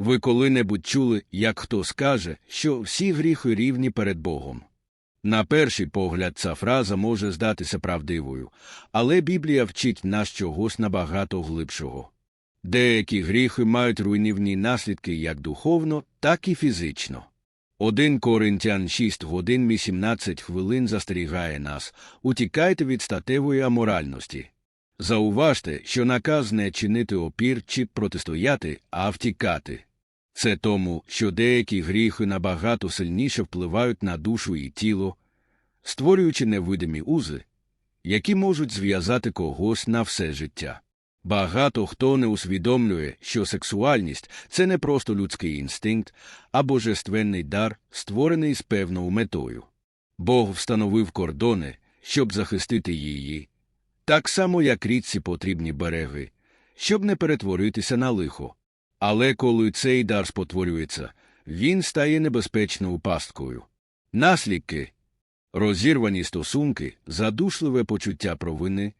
Ви коли-небудь чули, як хто скаже, що всі гріхи рівні перед Богом. На перший погляд, ця фраза може здатися правдивою, але Біблія вчить нас чогось набагато глибшого. Деякі гріхи мають руйнівні наслідки як духовно, так і фізично. Один Коринтян 6 годин 18 хвилин застерігає нас утікайте від статевої аморальності. Зауважте, що наказ не чинити опір чи протистояти, а втікати. Це тому, що деякі гріхи набагато сильніше впливають на душу і тіло, створюючи невидимі узи, які можуть зв'язати когось на все життя. Багато хто не усвідомлює, що сексуальність це не просто людський інстинкт, а божественний дар, створений з певною метою. Бог встановив кордони, щоб захистити її, так само як річці потрібні береги, щоб не перетворитися на лихо. Але коли цей дар спотворюється, він стає небезпечною пасткою. Наслідки розірвані стосунки, задушливе почуття провини,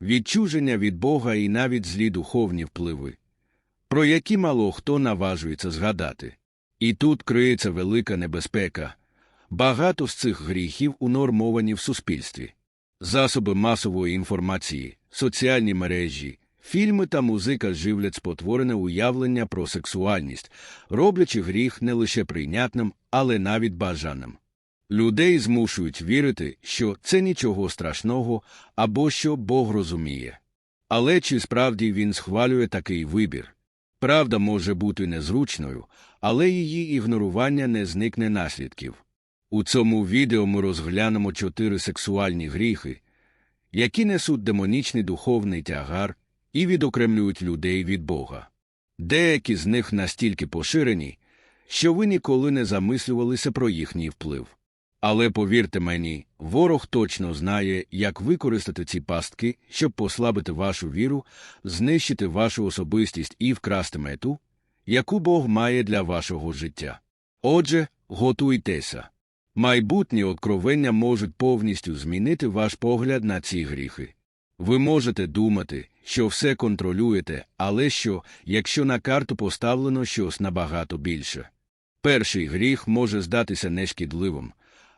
відчуження від Бога і навіть злі духовні впливи, про які мало хто наважується згадати. І тут криється велика небезпека. Багато з цих гріхів унормовані в суспільстві. Засоби масової інформації, соціальні мережі, фільми та музика живлять спотворене уявлення про сексуальність, роблячи гріх не лише прийнятним, але навіть бажаним. Людей змушують вірити, що це нічого страшного або що Бог розуміє. Але чи справді він схвалює такий вибір? Правда може бути незручною, але її ігнорування не зникне наслідків. У цьому відео ми розглянемо чотири сексуальні гріхи, які несуть демонічний духовний тягар і відокремлюють людей від Бога. Деякі з них настільки поширені, що ви ніколи не замислювалися про їхній вплив. Але повірте мені, ворог точно знає, як використати ці пастки, щоб послабити вашу віру, знищити вашу особистість і вкрасти мету, яку Бог має для вашого життя. Отже, готуйтеся. Майбутні откровення можуть повністю змінити ваш погляд на ці гріхи. Ви можете думати, що все контролюєте, але що, якщо на карту поставлено щось набагато більше. Перший гріх може здатися нешкідливим,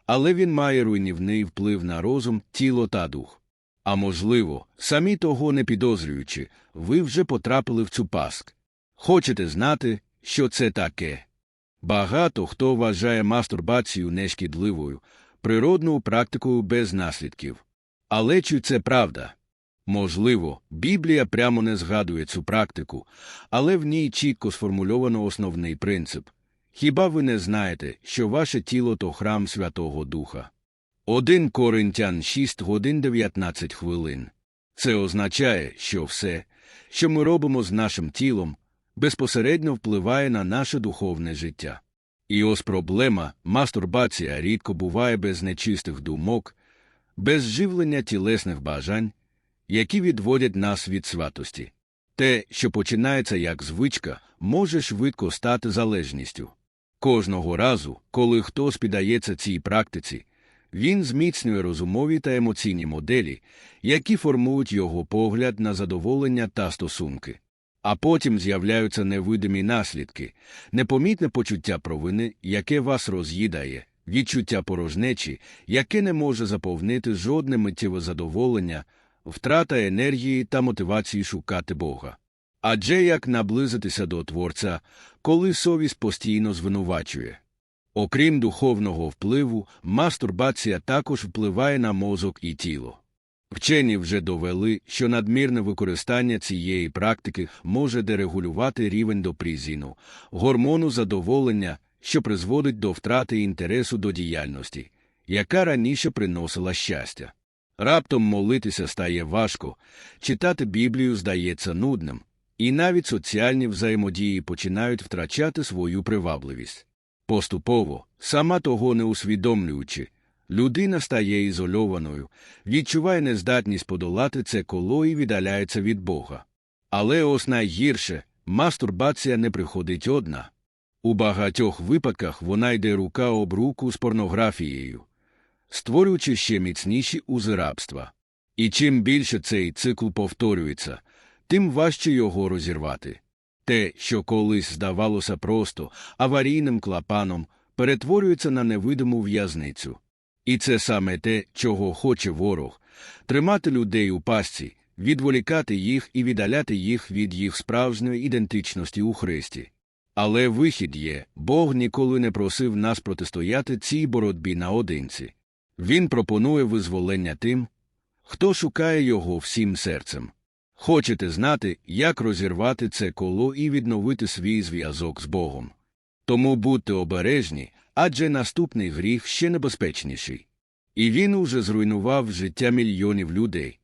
але він має руйнівний вплив на розум, тіло та дух. А можливо, самі того не підозрюючи, ви вже потрапили в цю паск. Хочете знати, що це таке? Багато хто вважає мастурбацію нешкідливою, природною практикою без наслідків. Але чи це правда? Можливо, Біблія прямо не згадує цю практику, але в ній чітко сформульовано основний принцип Хіба ви не знаєте, що ваше тіло то храм Святого Духа? 1 Коринтян 6 годин 19 хвилин. Це означає, що все, що ми робимо з нашим тілом, безпосередньо впливає на наше духовне життя. І ось проблема мастурбація рідко буває без нечистих думок, без живлення тілесних бажань, які відводять нас від святості. Те, що починається як звичка, може швидко стати залежністю. Кожного разу, коли хтось піддається цій практиці, він зміцнює розумові та емоційні моделі, які формують його погляд на задоволення та стосунки. А потім з'являються невидимі наслідки, непомітне почуття провини, яке вас роз'їдає, відчуття порожнечі, яке не може заповнити жодне миттєве задоволення, втрата енергії та мотивації шукати Бога. Адже як наблизитися до Творця, коли совість постійно звинувачує. Окрім духовного впливу, мастурбація також впливає на мозок і тіло. Вчені вже довели, що надмірне використання цієї практики може дерегулювати рівень допрізіну, гормону задоволення, що призводить до втрати інтересу до діяльності, яка раніше приносила щастя. Раптом молитися стає важко, читати Біблію здається нудним, і навіть соціальні взаємодії починають втрачати свою привабливість. Поступово, сама того не усвідомлюючи, людина стає ізольованою, відчуває нездатність подолати це коло і віддаляється від Бога. Але ось найгірше мастурбація не приходить одна. У багатьох випадках вона йде рука об руку з порнографією, створюючи ще міцніші узи рабства. І чим більше цей цикл повторюється, тим важче його розірвати. Те, що колись здавалося просто аварійним клапаном, перетворюється на невидиму в'язницю. І це саме те, чого хоче ворог тримати людей у пастці, відволікати їх і віддаляти їх від їх справжньої ідентичності у Христі. Але вихід є Бог ніколи не просив нас протистояти цій боротьбі наодинці. Він пропонує визволення тим, хто шукає його всім серцем. Хочете знати, як розірвати це коло і відновити свій зв'язок з Богом. Тому будьте обережні, адже наступний гріх ще небезпечніший. І він уже зруйнував життя мільйонів людей.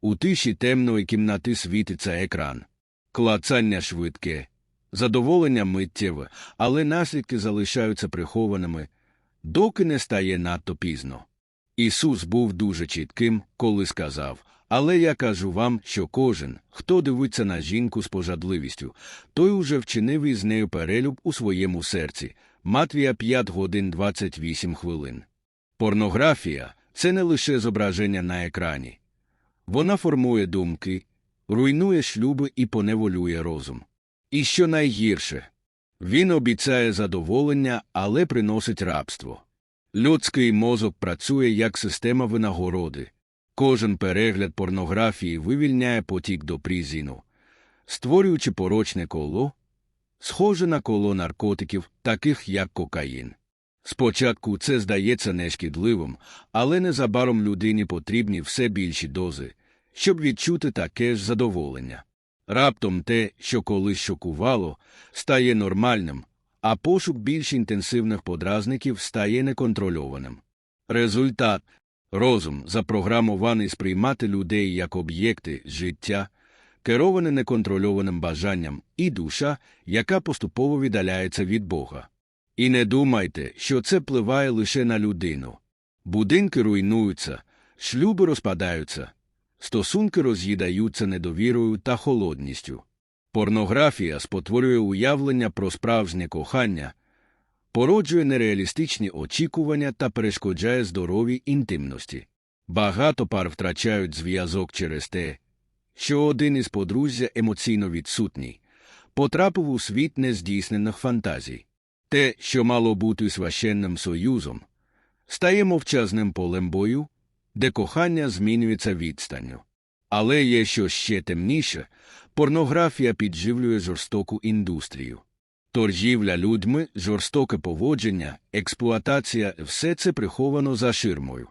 У тиші темної кімнати світиться екран. Клацання швидке, задоволення миттєве, але наслідки залишаються прихованими, доки не стає надто пізно. Ісус був дуже чітким, коли сказав Але я кажу вам, що кожен, хто дивиться на жінку з пожадливістю, той уже вчинив із нею перелюб у своєму серці. Матвія 5 годин 28 хвилин. Порнографія це не лише зображення на екрані. Вона формує думки, руйнує шлюби і поневолює розум. І що найгірше, він обіцяє задоволення, але приносить рабство. Людський мозок працює як система винагороди. Кожен перегляд порнографії вивільняє потік до призіну, створюючи порочне коло, схоже на коло наркотиків, таких як кокаїн. Спочатку це здається нешкідливим, але незабаром людині потрібні все більші дози, щоб відчути таке ж задоволення. Раптом те, що колись шокувало, стає нормальним, а пошук більш інтенсивних подразників стає неконтрольованим. Результат розум запрограмований сприймати людей як об'єкти життя, кероване неконтрольованим бажанням, і душа, яка поступово віддаляється від Бога. І не думайте, що це впливає лише на людину. Будинки руйнуються, шлюби розпадаються, стосунки роз'їдаються недовірою та холодністю. Порнографія спотворює уявлення про справжнє кохання, породжує нереалістичні очікування та перешкоджає здоровій інтимності. Багато пар втрачають зв'язок через те, що один із подружжя емоційно відсутній, потрапив у світ нездійснених фантазій. Те, що мало бути священним союзом, стає мовчазним полем бою, де кохання змінюється відстанню. Але є що ще темніше порнографія підживлює жорстоку індустрію. Торгівля людьми, жорстоке поводження, експлуатація все це приховано за ширмою.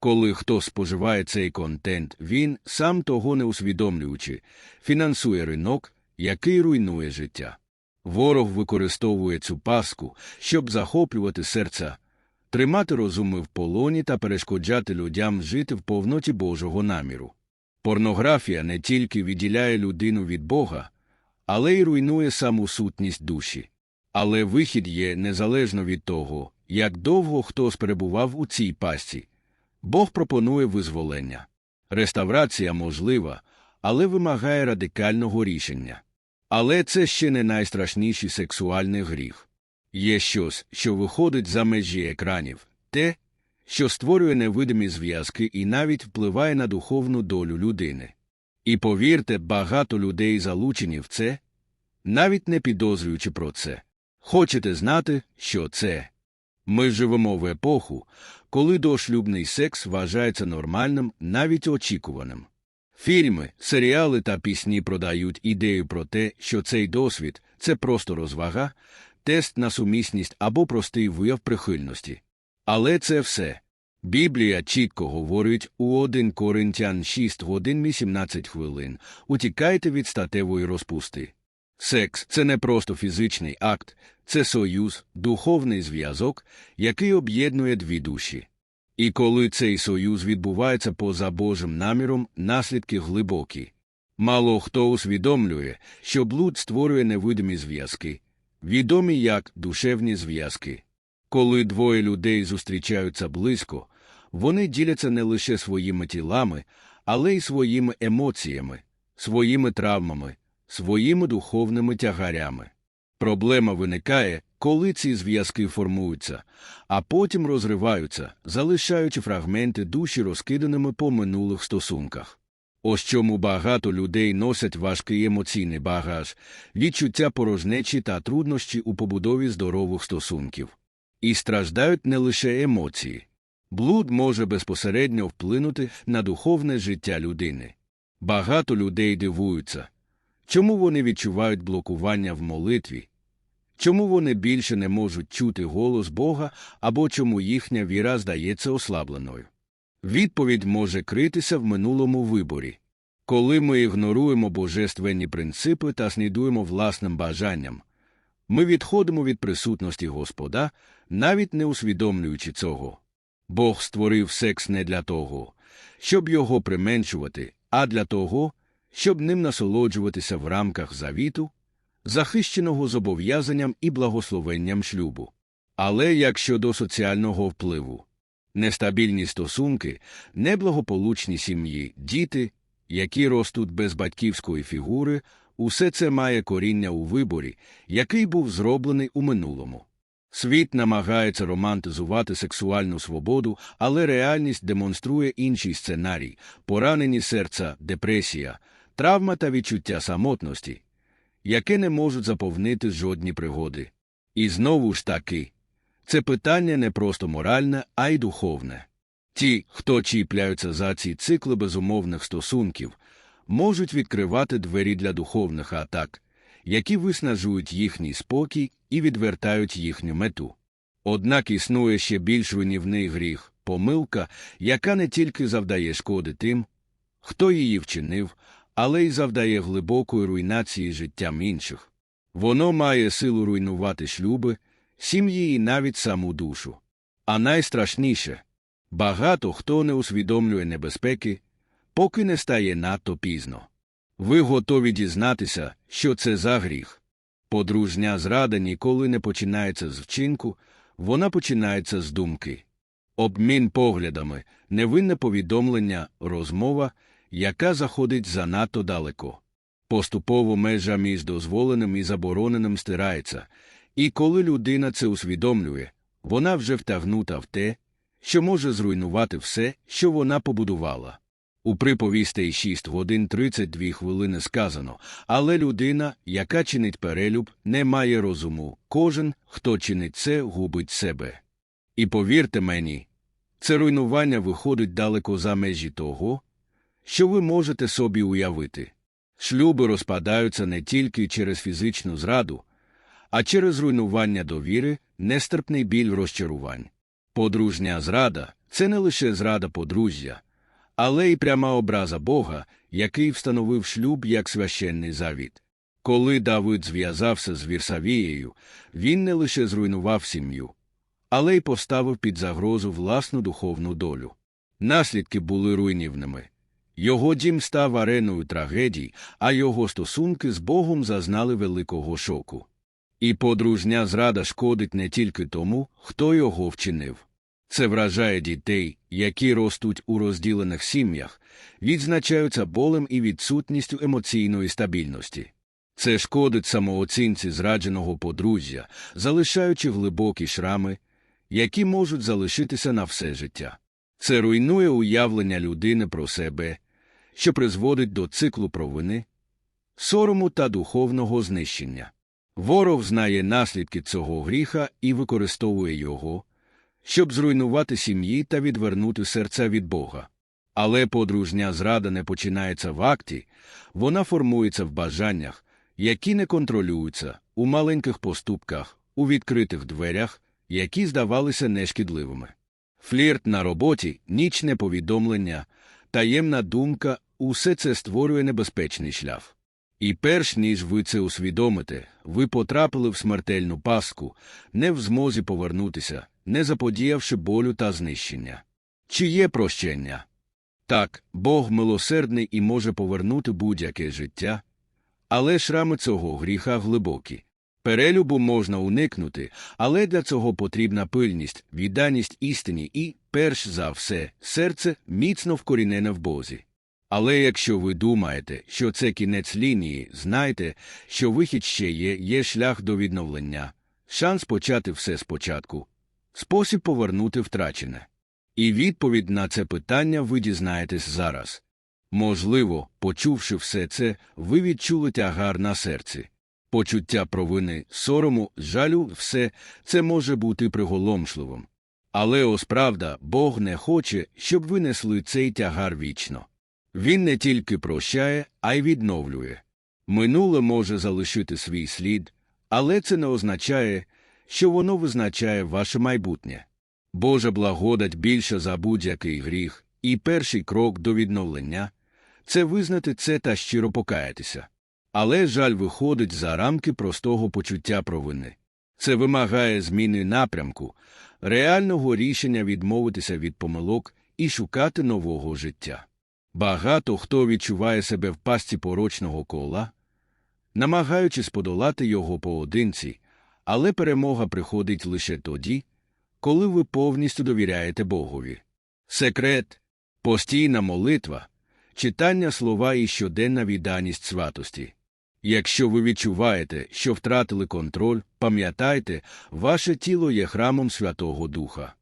Коли хто споживає цей контент, він, сам того не усвідомлюючи, фінансує ринок, який руйнує життя. Ворог використовує цю паску, щоб захоплювати серця, тримати розуми в полоні та перешкоджати людям жити в повноті Божого наміру. Порнографія не тільки відділяє людину від Бога, але й руйнує саму сутність душі. Але вихід є незалежно від того, як довго хтось перебував у цій пастці. Бог пропонує визволення. Реставрація можлива, але вимагає радикального рішення. Але це ще не найстрашніший сексуальний гріх. Є щось, що виходить за межі екранів, те, що створює невидимі зв'язки і навіть впливає на духовну долю людини. І повірте, багато людей залучені в це, навіть не підозрюючи про це. Хочете знати, що це? Ми живемо в епоху, коли дошлюбний секс вважається нормальним, навіть очікуваним. Фільми, серіали та пісні продають ідею про те, що цей досвід це просто розвага, тест на сумісність або простий вияв прихильності. Але це все. Біблія чітко говорить у 1 Коринтян 6 годин 18 хвилин утікайте від статевої розпусти. Секс це не просто фізичний акт, це союз, духовний зв'язок, який об'єднує дві душі. І коли цей союз відбувається поза Божим наміром, наслідки глибокі. Мало хто усвідомлює, що блуд створює невидимі зв'язки, відомі як душевні зв'язки. Коли двоє людей зустрічаються близько, вони діляться не лише своїми тілами, але й своїми емоціями, своїми травмами, своїми духовними тягарями. Проблема виникає, коли ці зв'язки формуються, а потім розриваються, залишаючи фрагменти душі розкиданими по минулих стосунках. Ось чому багато людей носять важкий емоційний багаж, відчуття порожнечі та труднощі у побудові здорових стосунків. І страждають не лише емоції. Блуд може безпосередньо вплинути на духовне життя людини. Багато людей дивуються, чому вони відчувають блокування в молитві, чому вони більше не можуть чути голос Бога або чому їхня віра здається ослабленою. Відповідь може критися в минулому виборі. Коли ми ігноруємо божественні принципи та слідуємо власним бажанням, ми відходимо від присутності Господа, навіть не усвідомлюючи цього. Бог створив секс не для того, щоб його применшувати, а для того, щоб ним насолоджуватися в рамках завіту, захищеного зобов'язанням і благословенням шлюбу. Але як щодо соціального впливу, нестабільні стосунки, неблагополучні сім'ї, діти, які ростуть без батьківської фігури, усе це має коріння у виборі, який був зроблений у минулому. Світ намагається романтизувати сексуальну свободу, але реальність демонструє інший сценарій поранені серця, депресія, травма та відчуття самотності, яке не можуть заповнити жодні пригоди. І знову ж таки, це питання не просто моральне, а й духовне. Ті, хто чіпляються за ці цикли безумовних стосунків, можуть відкривати двері для духовних атак, які виснажують їхній спокій і відвертають їхню мету. Однак існує ще більш руйнівний гріх, помилка, яка не тільки завдає шкоди тим, хто її вчинив, але й завдає глибокої руйнації життям інших. Воно має силу руйнувати шлюби, сім'ї і навіть саму душу. А найстрашніше багато хто не усвідомлює небезпеки, поки не стає надто пізно. Ви готові дізнатися, що це за гріх. Подружня зрада ніколи не починається з вчинку, вона починається з думки. Обмін поглядами, невинне повідомлення, розмова, яка заходить занадто далеко. Поступово межа між дозволеним і забороненим стирається, і коли людина це усвідомлює, вона вже втягнута в те, що може зруйнувати все, що вона побудувала. У приповістей 6 годин 32 хвилини сказано, але людина, яка чинить перелюб, не має розуму. Кожен, хто чинить це, губить себе. І повірте мені, це руйнування виходить далеко за межі того, що ви можете собі уявити. Шлюби розпадаються не тільки через фізичну зраду, а через руйнування довіри, нестерпний біль розчарувань. Подружня зрада це не лише зрада подружжя але й пряма образа Бога, який встановив шлюб як священний завіт. Коли Давид зв'язався з Вірсавією, він не лише зруйнував сім'ю, але й поставив під загрозу власну духовну долю. Наслідки були руйнівними. Його дім став ареною трагедій, а його стосунки з Богом зазнали великого шоку. І подружня зрада шкодить не тільки тому, хто його вчинив. Це вражає дітей, які ростуть у розділених сім'ях, відзначаються болем і відсутністю емоційної стабільності. Це шкодить самооцінці зрадженого подружжя, залишаючи глибокі шрами, які можуть залишитися на все життя. Це руйнує уявлення людини про себе, що призводить до циклу провини, сорому та духовного знищення. Ворог знає наслідки цього гріха і використовує його щоб зруйнувати сім'ї та відвернути серця від Бога. Але подружня зрада не починається в акті, вона формується в бажаннях, які не контролюються, у маленьких поступках, у відкритих дверях, які здавалися нешкідливими. Флірт на роботі, нічне повідомлення, таємна думка усе це створює небезпечний шлях. І перш ніж ви це усвідомите, ви потрапили в смертельну паску, не в змозі повернутися, не заподіявши болю та знищення. Чи є прощення? Так, Бог милосердний і може повернути будь-яке життя, але шрами цього гріха глибокі. Перелюбу можна уникнути, але для цього потрібна пильність, відданість істині і, перш за все, серце міцно вкорінене в Бозі. Але якщо ви думаєте, що це кінець лінії, знайте, що вихід ще є, є шлях до відновлення, шанс почати все спочатку, спосіб повернути втрачене. І відповідь на це питання ви дізнаєтесь зараз. Можливо, почувши все це, ви відчули тягар на серці. Почуття провини, сорому, жалю, все це може бути приголомшливим. Але ось правда, Бог не хоче, щоб ви несли цей тягар вічно. Він не тільки прощає, а й відновлює. Минуле може залишити свій слід, але це не означає, що воно визначає ваше майбутнє. Божа благодать більше за будь-який гріх, і перший крок до відновлення це визнати це та щиро покаятися. Але жаль виходить за рамки простого почуття провини. Це вимагає зміни напрямку, реального рішення відмовитися від помилок і шукати нового життя. Багато хто відчуває себе в пасті порочного кола, намагаючись подолати його поодинці, але перемога приходить лише тоді, коли ви повністю довіряєте Богові. Секрет постійна молитва, читання слова і щоденна відданість святості. Якщо ви відчуваєте, що втратили контроль, пам'ятайте, ваше тіло є храмом Святого Духа.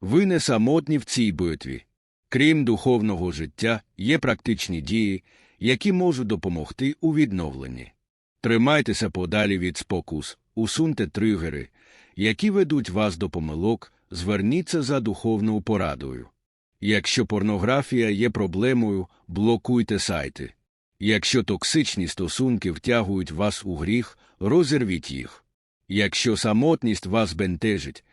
Ви не самотні в цій битві. Крім духовного життя, є практичні дії, які можуть допомогти у відновленні. Тримайтеся подалі від спокус, усуньте тригери, які ведуть вас до помилок, зверніться за духовною порадою. Якщо порнографія є проблемою, блокуйте сайти. Якщо токсичні стосунки втягують вас у гріх, розірвіть їх. Якщо самотність вас бентежить,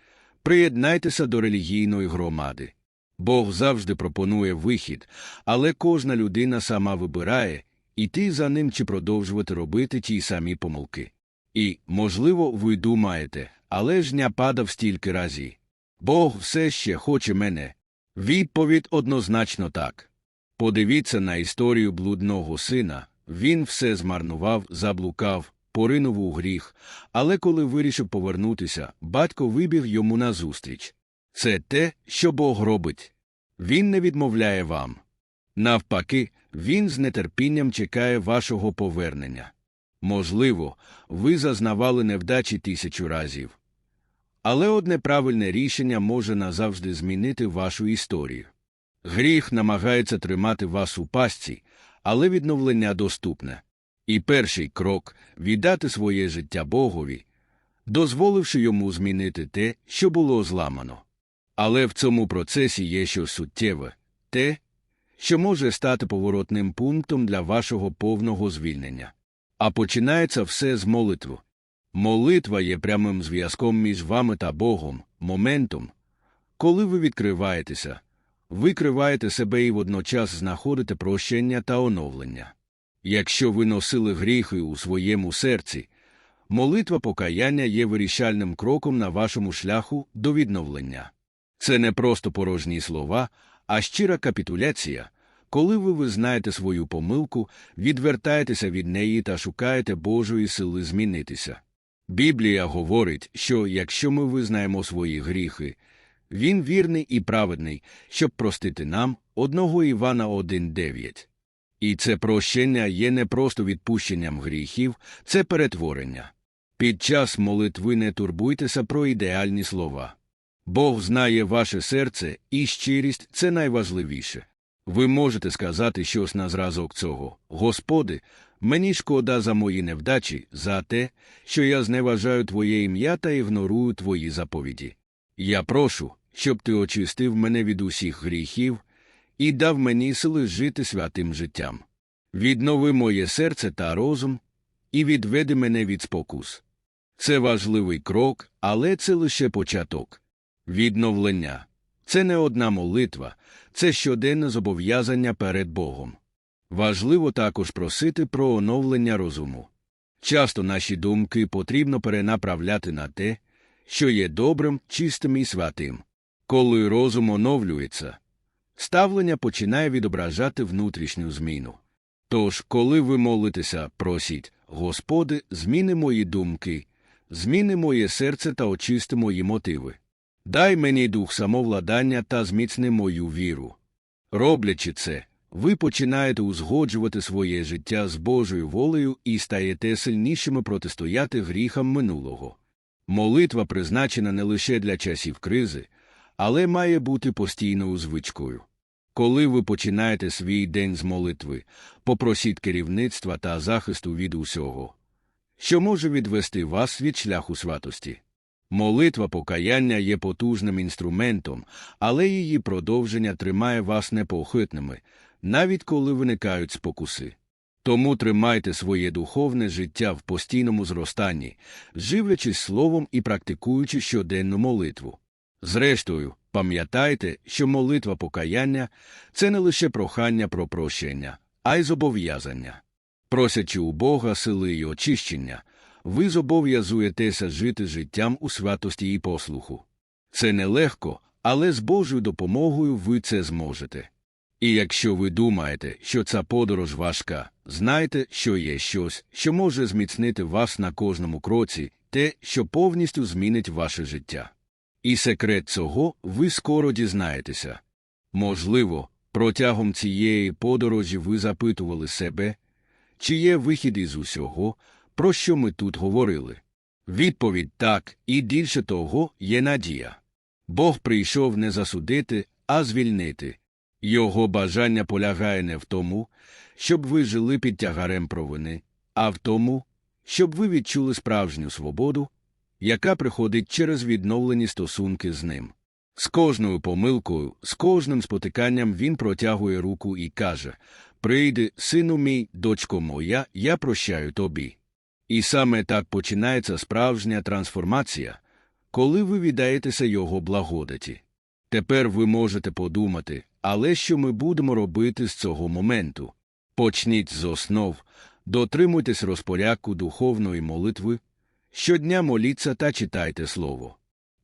приєднайтеся до релігійної громади. Бог завжди пропонує вихід, але кожна людина сама вибирає, іти за ним чи продовжувати робити ті самі помилки. І, можливо, ви думаєте, але ж не падав стільки разів. Бог все ще хоче мене. Відповідь однозначно так. Подивіться на історію блудного сина він все змарнував, заблукав, поринув у гріх, але коли вирішив повернутися, батько вибіг йому назустріч. Це те, що Бог робить. Він не відмовляє вам. Навпаки, він з нетерпінням чекає вашого повернення. Можливо, ви зазнавали невдачі тисячу разів. Але одне правильне рішення може назавжди змінити вашу історію. Гріх намагається тримати вас у пастці, але відновлення доступне. І перший крок віддати своє життя Богові, дозволивши йому змінити те, що було зламано. Але в цьому процесі є щось суттєве те, що може стати поворотним пунктом для вашого повного звільнення. А починається все з молитви. Молитва є прямим зв'язком між вами та Богом, моментом, коли ви відкриваєтеся викриваєте себе і водночас знаходите прощення та оновлення. Якщо ви носили гріхи у своєму серці, молитва покаяння є вирішальним кроком на вашому шляху до відновлення. Це не просто порожні слова, а щира капітуляція, коли ви визнаєте свою помилку, відвертаєтеся від неї та шукаєте Божої сили змінитися. Біблія говорить, що якщо ми визнаємо свої гріхи, він вірний і праведний, щоб простити нам одного Івана 1.9. І це прощення є не просто відпущенням гріхів, це перетворення. Під час молитви не турбуйтеся про ідеальні слова. Бог знає ваше серце, і щирість це найважливіше. Ви можете сказати щось на зразок цього. Господи, мені шкода за мої невдачі, за те, що я зневажаю Твоє ім'я та ігнорую Твої заповіді. Я прошу, щоб ти очистив мене від усіх гріхів і дав мені сили жити святим життям. Віднови моє серце та розум і відведи мене від спокус. Це важливий крок, але це лише початок. Відновлення це не одна молитва, це щоденне зобов'язання перед Богом. Важливо також просити про оновлення розуму. Часто наші думки потрібно перенаправляти на те, що є добрим, чистим і святим. Коли розум оновлюється, ставлення починає відображати внутрішню зміну. Тож, коли ви молитеся, просіть, Господи, зміни мої думки, зміни моє серце та очисти мої мотиви. Дай мені дух самовладання та зміцни мою віру. Роблячи це, ви починаєте узгоджувати своє життя з Божою волею і стаєте сильнішими протистояти гріхам минулого. Молитва призначена не лише для часів кризи але має бути постійною звичкою. Коли ви починаєте свій день з молитви, попросіть керівництва та захисту від усього, що може відвести вас від шляху святості. Молитва покаяння є потужним інструментом, але її продовження тримає вас непохитними, навіть коли виникають спокуси. Тому тримайте своє духовне життя в постійному зростанні, живлячись словом і практикуючи щоденну молитву. Зрештою, пам'ятайте, що молитва покаяння це не лише прохання про прощення, а й зобов'язання. Просячи у Бога сили й очищення, ви зобов'язуєтеся жити життям у святості і послуху. Це нелегко, але з Божою допомогою ви це зможете. І якщо ви думаєте, що ця подорож важка, знайте, що є щось, що може зміцнити вас на кожному кроці, те, що повністю змінить ваше життя. І секрет цього ви скоро дізнаєтеся. Можливо, протягом цієї подорожі ви запитували себе, чи є вихід із усього, про що ми тут говорили. Відповідь так, і більше того є надія. Бог прийшов не засудити, а звільнити. Його бажання полягає не в тому, щоб ви жили під тягарем провини, а в тому, щоб ви відчули справжню свободу, яка приходить через відновлені стосунки з ним. З кожною помилкою, з кожним спотиканням він протягує руку і каже Прийди, сину мій, дочко моя, я прощаю тобі. І саме так починається справжня трансформація, коли ви віддаєтеся його благодаті. Тепер ви можете подумати, але що ми будемо робити з цього моменту? Почніть з основ, дотримуйтесь розпорядку духовної молитви, щодня моліться та читайте слово.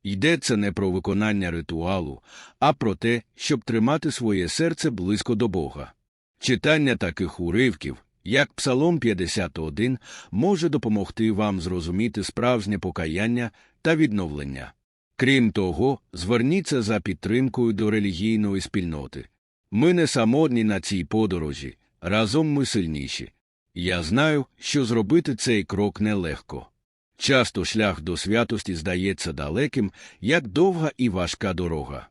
Йдеться не про виконання ритуалу, а про те, щоб тримати своє серце близько до Бога. Читання таких уривків, як Псалом 51, може допомогти вам зрозуміти справжнє покаяння та відновлення. Крім того, зверніться за підтримкою до релігійної спільноти. Ми не самотні на цій подорожі, разом ми сильніші. Я знаю, що зробити цей крок нелегко. Часто шлях до святості здається далеким, як довга і важка дорога.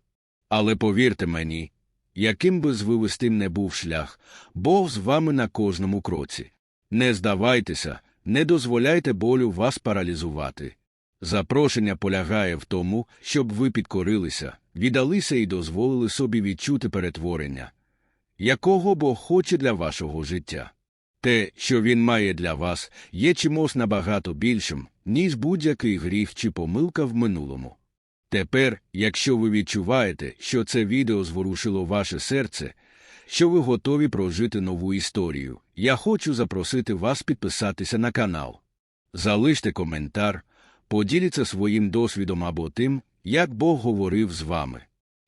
Але повірте мені, яким би звивистим не був шлях, Бог з вами на кожному кроці. Не здавайтеся, не дозволяйте болю вас паралізувати. Запрошення полягає в тому, щоб ви підкорилися, віддалися і дозволили собі відчути перетворення, якого Бог хоче для вашого життя. Те, що він має для вас, є чимось набагато більшим, ніж будь-який гріх чи помилка в минулому. Тепер, якщо ви відчуваєте, що це відео зворушило ваше серце, що ви готові прожити нову історію, я хочу запросити вас підписатися на канал. Залиште коментар, поділіться своїм досвідом або тим, як Бог говорив з вами.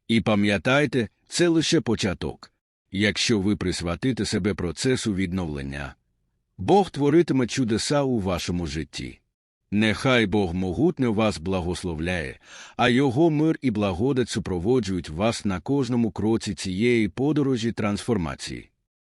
І пам'ятайте, це лише початок. Якщо ви присвятите себе процесу відновлення, Бог творитиме чудеса у вашому житті. Нехай Бог могутньо вас благословляє, а Його мир і благодать супроводжують вас на кожному кроці цієї подорожі трансформації.